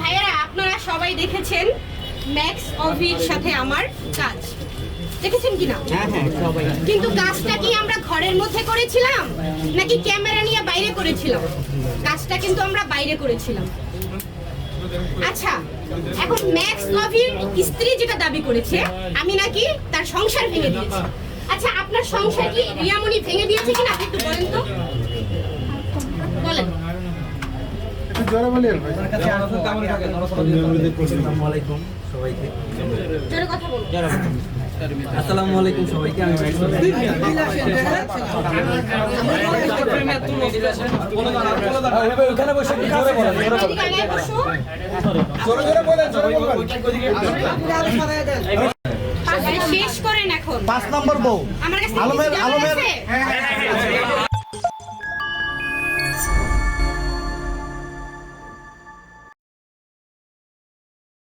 ভাইয়েরা আপনারা সবাই দেখেছেন ম্যাক্স অভির সাথে আমার কাজ। দেখেছেন কিনা হ্যাঁ হ্যাঁ কিন্তু কাজটা কি আমরা ঘরের মধ্যে করেছিলাম নাকি ক্যামেরা নিয়ে বাইরে করেছিলাম? কাজটা কিন্তু আমরা বাইরে করেছিলাম। আচ্ছা এখন ম্যাক্স লভির স্ত্রী যেটা দাবি করেছে আমি নাকি তার সংসার ভেঙে দিয়েছি। আচ্ছা আপনার সংসার কি রিয়ামণি ভেঙে দিয়েছে কিনা? আপনি আসসালামু আলাইকুম সবাইকে জোরে কথা বলুন আসসালামু আলাইকুম সবাইকে আমি এদিকে আগায় বসো। শেষ করেন এখন পাঁচ নম্বর বউ আলমের- আলমের-?